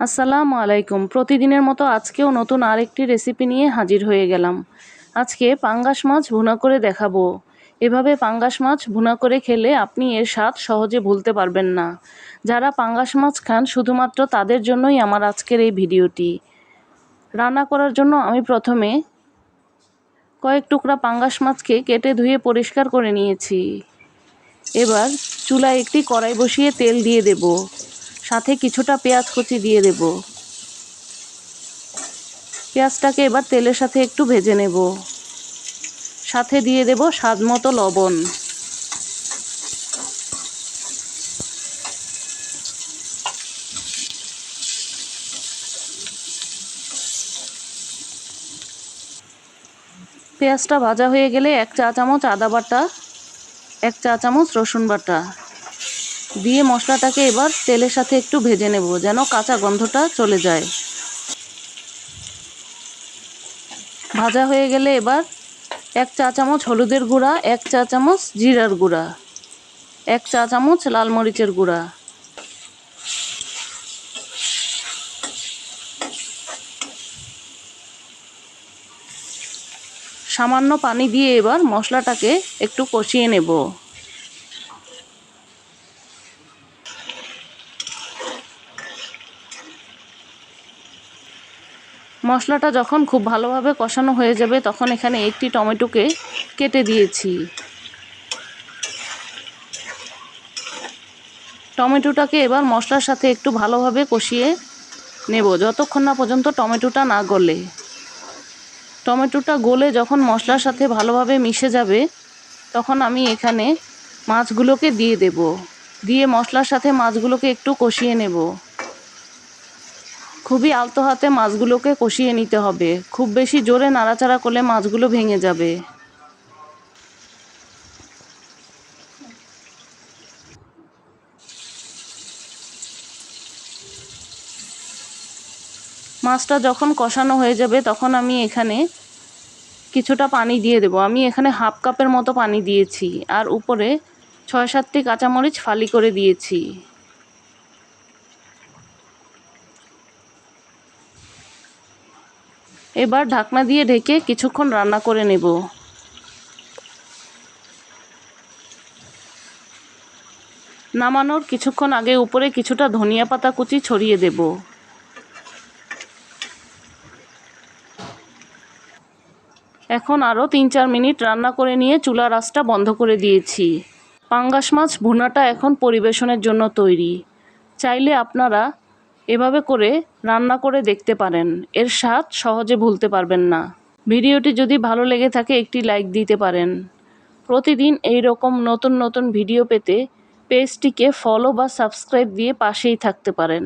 আসসালামু আলাইকুম। প্রতিদিনের মতো আজকেও নতুন আরেকটি রেসিপি নিয়ে হাজির হয়ে গেলাম। আজকে পাঙ্গাস মাছ ভুনা করে দেখাবো। এভাবে পাঙ্গাস মাছ ভুনা করে খেলে আপনি এর স্বাদ সহজে ভুলতে পারবেন না। যারা পাঙ্গাস মাছ খান, শুধুমাত্র তাদের জন্যই আমার আজকের এই ভিডিওটি। রান্না করার জন্য আমি প্রথমে কয়েক টুকরা পাঙ্গাস মাছকে কেটে ধুয়ে পরিষ্কার করে নিয়েছি। এবার চুলায় একটি কড়াই বসিয়ে তেল দিয়ে দেব। সাথে কিছুটা পেঁয়াজ কুচি দিয়ে দেব। পেঁয়াজটাকে এবার তেলের সাথে একটু ভেজে নেব। সাথে দিয়ে দেব স্বাদ মতো লবণ। পেঁয়াজটা ভাজা হয়ে গেলে এক চা চামচ আদা বাটা, এক চা চামচ রসুন বাটা। দিয়ে মশলাটাকে এবার তেলের সাথে একটু ভেজে নেব যেন কাঁচা গন্ধটা চলে যায়। ভাজা হয়ে গেলে এবার এক চা চামচ হলুদের গুঁড়া, এক চা চামচ জিরার গুঁড়া, এক চা চামচ লাল মরিচের গুঁড়া। সামান্য পানি দিয়ে এবার মশলাটাকে একটু কষিয়ে নেব। মশলাটা যখন খুব ভালোভাবে কষানো হয়ে যাবে, তখন এখানে একটি টমেটোকে কেটে দিয়েছি। টমেটোটাকে এবার মশলার সাথে একটু ভালোভাবে কষিয়ে নেব। যতক্ষণ না পর্যন্ত টমেটোটা না গলে। টমেটোটা গলে যখন মশলার সাথে ভালোভাবে মিশে যাবে, তখন আমি এখানে মাছগুলোকে দিয়ে দেব। দিয়ে মশলার সাথে মাছগুলোকে একটু কষিয়ে নেব। খুবই আলতো হাতে মাছগুলোকে কষিয়ে নিতে হবে। খুব বেশি জোরে নাড়াচাড়া করলে মাছগুলো ভেঙে যাবে। মাছটা যখন কষানো হয়ে যাবে, তখন আমি এখানে কিছুটা পানি দিয়ে দেবো। আমি এখানে হাফ কাপের মতো পানি দিয়েছি। আর উপরে ছয় সাতটি কাঁচামরিচ ফালি করে দিয়েছি। এবার ঢাকনা দিয়ে ঢেকে কিছুক্ষণ রান্না করে নেব। নামানোর কিছুক্ষণ আগে উপরে কিছুটা ধনিয়া পাতা কুচি ছড়িয়ে দেব। এখন আরও তিন চার মিনিট রান্না করে নিয়ে চুলার আঁচটা বন্ধ করে দিয়েছি। পাঙ্গাস মাছ ভুনাটা এখন পরিবেশনের জন্য তৈরি। চাইলে আপনারা এভাবে করে রান্না করে দেখতে পারেন। এর স্বাদ সহজে ভুলতে পারবেন না। ভিডিওটি যদি ভালো লেগে থাকে, একটি লাইক দিতে পারেন। প্রতিদিন এই রকম নতুন নতুন ভিডিও পেতে পেজটিকে ফলো বা সাবস্ক্রাইব দিয়ে পাশেই থাকতে পারেন।